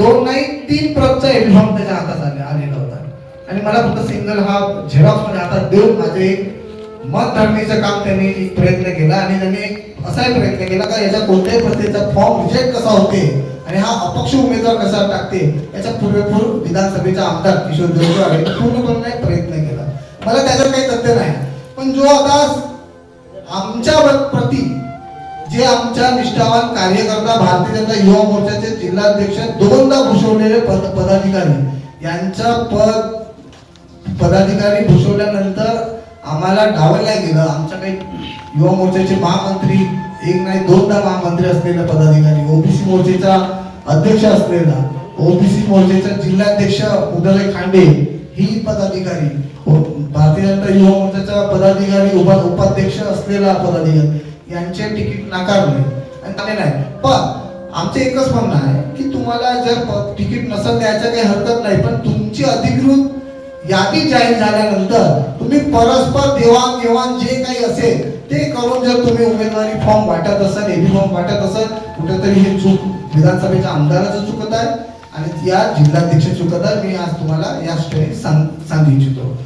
दोन नाही तीन प्रतचा युनिफॉर्म त्याच्या हातात आले आलेला होता. आणि मला फक्त सिंगल हा झेरॉक्समध्ये हातात देऊन माझे मत धरणीचं काम त्यांनी प्रयत्न केला आणि त्यांनी असाही प्रयत्न केला का याच्या कोणत्याही प्रतीचा फॉर्म रिजेक्ट कसा होते आणि हा अपक्ष उमेदवार कसा टाकते याचा पुरेपूर विधानसभेचा आमदार किशोर देवकर यांनी पूर्णपणे प्रयत्न केला. मला त्याचं काही तथ्य नाही. पण जो आता आमच्या प्रती जे आमच्या निष्ठावान कार्यकर्ता भारतीय जनता युवा मोर्चाचे जिल्हाध्यक्ष दोनदा भूषवलेले पद पदाधिकारी. यांचा पद पदाधिकारी भूषवल्यानंतर आम्हाला डावलल्या गेलं. आमच्या काही युवा मोर्चाचे महामंत्री एक नाही दोनदा महामंत्री असलेला पदाधिकारी ओबीसी मोर्चेचा अध्यक्ष असलेला ओबीसी मोर्चेचा जिल्हाध्यक्ष उदय खांडे ही पदाधिकारी. भारतीय जनता युवा मोर्चाचा पदाधिकारी उपा उपाध्यक्ष असलेला पदाधिकारी यांचे तिकीट नाकारले. आणि नाही. पण आमचं एकच म्हणणं आहे की तुम्हाला जर तिकीट नसेल द्यायचं काही हरकत नाही पण तुमची अधिकृत यादी जाहीर झाल्यानंतर तुम्ही परस्पर देवाणघेवाण जे काही असेल ते करून जर तुम्ही उमेदवारी फॉर्म वाटत असाल एबी फॉर्म वाटत असाल कुठेतरी हे चूक विधानसभेच्या आमदाराचं चुकत आहे. आणि या जिल्हाध्यक्ष चुकत मी आज तुम्हाला या ठिकाणी सांग सांगू इच्छितो.